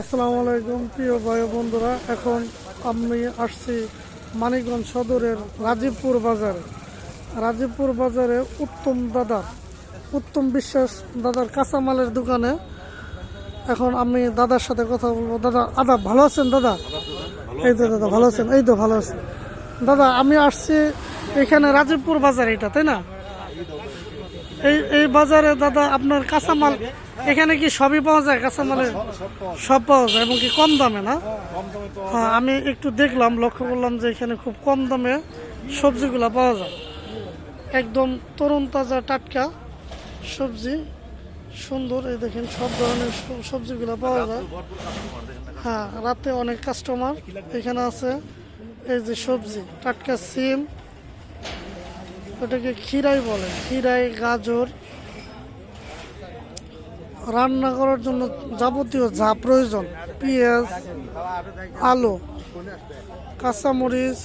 আসসালামু আলাইকুম, প্রিয় ভাই বন্ধুরা। এখন আমি আসছি মানিকগঞ্জ সদরের রাজীবপুর বাজারে। রাজীবপুর বাজারে উত্তম দাদার, উত্তম বিশ্বাস দাদার কাঁচামালের দোকানে এখন আমি দাদার সাথে কথা বলব। দাদা, আদা, ভালো আছেন দাদা? এই তো দাদা, ভালো আছেন, এই তো ভালো আছেন। দাদা, আমি আসছি এখানে রাজীবপুর বাজার, এটা, তাই না? এই এই বাজারে দাদা আপনার কাঁচামাল এখানে কি সবই পাওয়া যায় কাঁচামালের? সব পাওয়া যায়। এবং কি কম দামে না? হ্যাঁ আমি একটু দেখলাম লক্ষ্য করলাম যে এখানে খুব কম দামে সবজিগুলো পাওয়া যায়। একদম তরুণ তাজা টাটকা সবজি সুন্দর এই দেখেন সব ধরনের সব- সবজিগুলো পাওয়া যায়। হ্যাঁ রাতে অনেক কাস্টমার এখানে আছে। এই যে সবজি টাটকা সিম ওটাকে খিরাই বলে খিরাই গাজর। রান্না করার জন্য যাবতীয় যা প্রয়োজন, পেঁয়াজ, আলু, কাঁচামরিচ,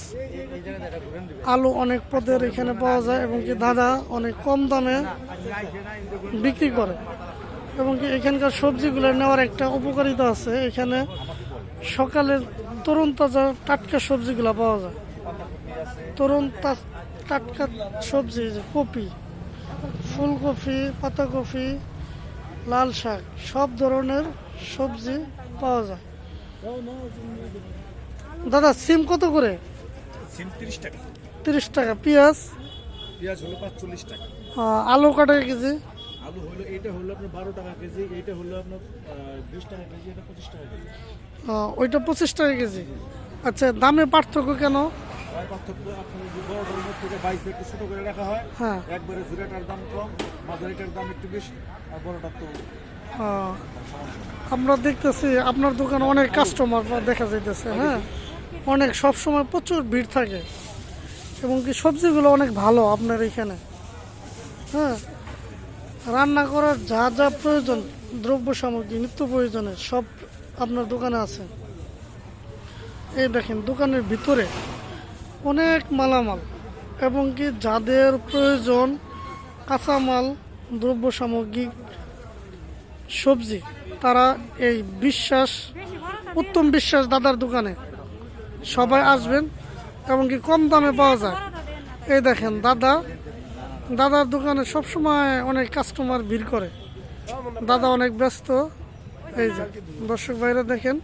আলু অনেক পদের এখানে পাওয়া যায় এবং কি দাদা অনেক কম দামে বিক্রি করে। এবং কি এখানকার সবজিগুলো নেওয়ার একটা উপকারিতা আছে, এখানে সকালের তরুণ তাজা টাটকা সবজিগুলো পাওয়া যায়। তরুণ টাটকা সবজি কপি ফুলকপি পাতাকপি লাল শাক সব ধরনের সবজি পাওয়া যায়। দাদা সিম কত করে? সিম তিরিশ টাকা। তিরিশ টাকা। পেঁয়াজ? পেঁয়াজ হলো পাঁচচল্লিশ টাকা। আলু কাটা কেজি? আলু হলো এইটা হলো আপনার বারো টাকা কেজি এইটা হলো আপনার বিশ টাকা কেজি এটা পঁচিশ টাকা কেজি। ওইটা পঁচিশ টাকা কেজি। আচ্ছা দামে পার্থক্য কেন? পার্থক্য আপনার যে বড়টার থেকে বাইশ একটু ছোটো করে রাখা হয়। হ্যাঁ। একবারে জুড়েটার দাম কম মাঝারিটার দাম একটু বেশি আর বড়টার তো আমরা দেখতেছি আপনার দোকানে অনেক কাস্টমার দেখা যাইতেছে হ্যাঁ? অনেক সব সময় প্রচুর ভিড় থাকে। এবং কি সবজিগুলো অনেক ভালো আপনার এখানে হ্যাঁ? রান্না করার যা যা প্রয়োজন দ্রব্য সামগ্রী নিত্য প্রয়োজনের সব আপনার দোকানে আছে। এই দেখেন দোকানের ভিতরে অনেক মালামাল এবং কি যাদের প্রয়োজন কাঁচামাল দ্রব্য সামগ্রী সবজি, তারা এই বিশ্বাস, উত্তম বিশ্বাস দাদার দোকানে সবাই আসবেন এবং কি কম দামে পাওয়া যায়। এই দেখেন দাদা, দাদার দোকানে সবসময় অনেক কাস্টমার ভিড় করে। দাদা অনেক ব্যস্ত। এই যে, দর্শক বাইরে দেখেন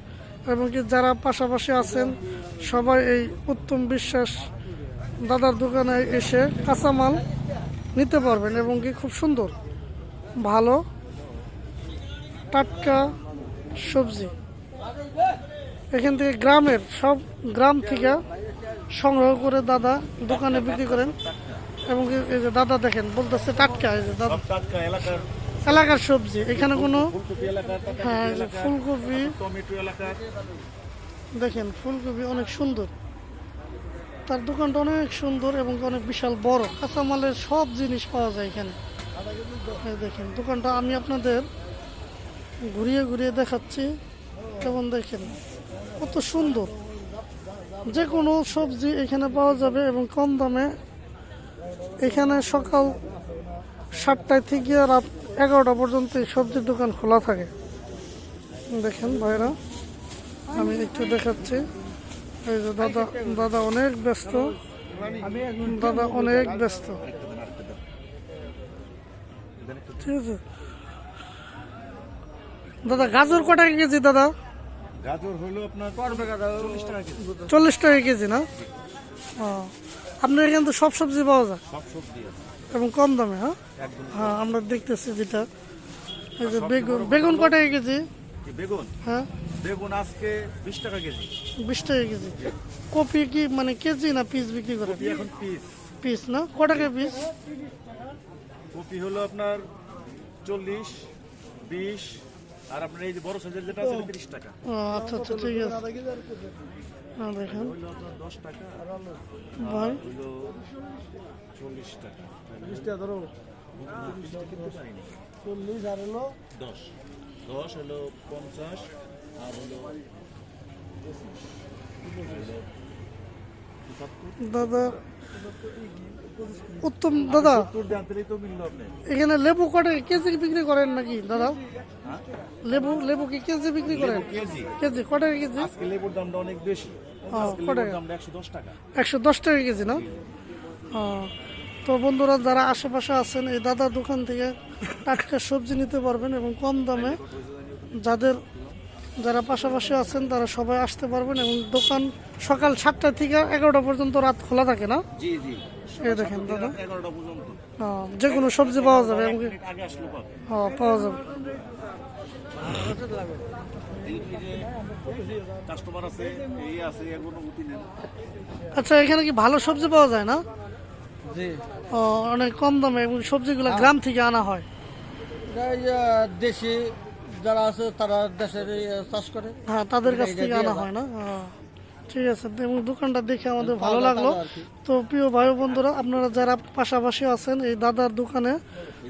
এবং কি যারা পাশাপাশি আছেন, সবাই এই উত্তম বিশ্বাস দাদার দোকানে এসে কাঁচামাল নিতে পারবেন এবং কি খুব সুন্দর, ভালো, টাটকা সবজি। এখান থেকে গ্রামের সব গ্রাম থেকে সংগ্রহ করে দাদা দোকানে বিক্রি করেন। এবং এই যে দাদা দেখেন, বলতেছে টাটকা, এই যে দাদা টাটকা এলাকার এলাকার সবজি এখানে কোনো ফুলকপি হ্যাঁ ফুলকপি দেখেন ফুলকপি অনেক সুন্দর। তার দোকানটা অনেক সুন্দর এবং অনেক বিশাল বড়। কাঁচামালের সব জিনিস পাওয়া যায় এখানে। দেখেন দোকানটা আমি আপনাদের ঘুরিয়ে ঘুরিয়ে দেখাচ্ছি। কেমন দেখেন কত সুন্দর। যে কোনো সবজি এখানে পাওয়া যাবে এবং কম দামে। এখানে সকাল সাতটায় থেকে রাত এগারোটা পর্যন্ত এই সবজির দোকান খোলা থাকে। দেখেন ভাইরা আমি একটু দেখাচ্ছি। এই যে দাদা দাদা অনেক ব্যস্ত। দাদা অনেক ব্যস্ত। ঠিক আছে? দাদা গাজর কটা কেজি দাদা? গাজর হলো আপনার চল্লিশ টাকা কেজি কেজি না আপনার এখানে তো সব সবজি পাওয়া যায়। সব সবজি আছে। এবং কম দামে হ্যাঁ? হ্যাঁ আমরা দেখতেছি যেটা। এই যে বেগুন বেগুন কটা কেজি? বেগুন? হ্যাঁ। বেগুন আজকে বিশ টাকা কেজি। বিশ টাকা কেজি। কপি কি মানে কেজি না পিস বিক্রি করে? এখন পিস পিস না? ক টাকা পিস কপি হলো আপনার চল্লিশ বিশ আর আপনার এই যে বড় সাইজের যেটা আছে তিরিশ টাকা। আচ্ছা আচ্ছা ঠিক আছে। দেখেন। হলো দশ টাকা আর ভাই হলো চল্লিশ টাকা চল্লিশ আর হলো দশ। দশ হলো পঞ্চাশ আর হলো দাদা উত্তম দাদা এখানে লেবু কটে কেজি বিক্রি করেন নাকি দাদা? হ্যাঁ? লেবু লেবু কি কেজি বিক্রি করেন? কেজি। কটা কেজি? আজকে লেবুর দামটা অনেক বেশি। একশো দশ টাকা। কেজি না? তো বন্ধুরা যারা আশেপাশে আছেন এই দাদার দোকান থেকে টাটকা সবজি নিতে পারবেন এবং কম দামে যাদের যারা পাশাপাশি আছেন তারা সবাই আসতে পারবেন এবং দোকান সকাল সাতটা থেকে এগারোটা পর্যন্ত রাত খোলা থাকে না? জি জি। দেখেন দাদা। ও, যে কোনো সবজি পাওয়া যাবে আসলে পাওয়া যাবে। আচ্ছা এখানে কি ভালো সবজি পাওয়া যায় না? অনেক কম দামে এবং সবজিগুলো গ্রাম থেকে আনা হয়। দেশি যারা আছে তারা দেশের চাষ করে। হ্যাঁ তাদের কাছ থেকে আনা হয় না? হ্যাঁ, ঠিক আছে এবং দোকানটা দেখে আমাদের ভালো লাগল। তো প্রিয় ভাই বন্ধুরা আপনারা যারা পাশাপাশি আছেন এই দাদার দোকানে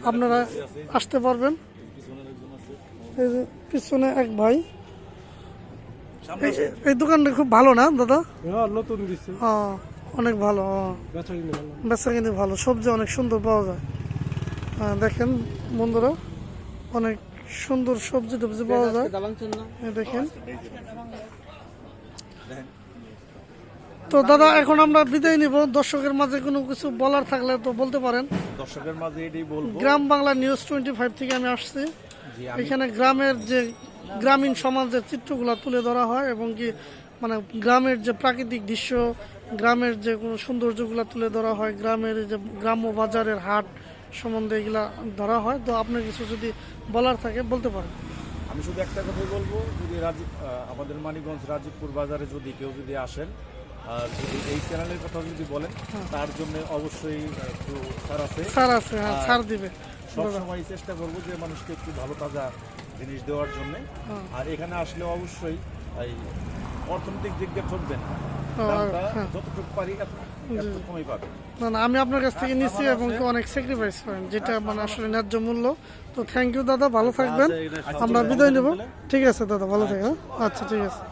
আপনারা আসতে পারবেন। এই যে পিছনে এক ভাই। এই- এই দোকানটা খুব ভালো না দাদা? হ্যাঁ নতুন হ্যাঁ, অনেক ভালো। বেচা কিনে ভালো। সবজি অনেক সুন্দর পাওয়া যায়। হ্যাঁ, দেখেন বন্ধুরা অনেক সুন্দর সবজি টবজি পাওয়া যায়। দেখেন। তো দাদা এখন আমরা বিদায় নিব। দর্শকের মাঝে কোনো কিছু বলার থাকলে তো বলতে পারেন। দর্শকের মাঝে এটাই বলব। Gram Bangla news twenty five থেকে আমি আসছি। এখানে গ্রামের যে গ্রামীণ সমাজের চিত্রগুলো তুলে ধরা হয় এবং কি মানে গ্রামের যে প্রাকৃতিক দৃশ্য গ্রামের যে কোনো সৌন্দর্যগুলো তুলে ধরা হয় গ্রামের যে গ্রাম্য বাজারের হাট সম্বন্ধে এগুলা ধরা হয়। তো আপনার কিছু যদি বলার থাকে বলতে পারেন। আমি শুধু একটা কথাই বলব যদি রাজীব আমাদের মানিকগঞ্জ রাজীবপুর বাজারে যদি কেউ যদি আসেন আর যদি এই চ্যানেলের কথা যদি বলেন তার জন্য অবশ্যই একটু ছাড় আছে। স্যার আছে হ্যাঁ ছাড় দিবে। সবসময় চেষ্টা করব যে মানুষকে একটু ভালো তাজা জিনিস দেওয়ার জন্য। হ্যাঁ। আর এখানে আসলে অবশ্যই এই অর্থনৈতিক দিক দিয়ে ঠকবেন হ্যাঁ। যতটুকু পারি কমই পাবেন। না না আমি আপনার কাছ থেকে নিচ্ছি এবং অনেক স্যাক্রিফাইস করেন যেটা মানে আসলে ন্যায্য মূল্য। তো থ্যাংক ইউ দাদা ভালো থাকবেন। আমরা বিদায় নেব। ঠিক আছে দাদা ভালো হ্যাঁ? আচ্ছা ঠিক আছে।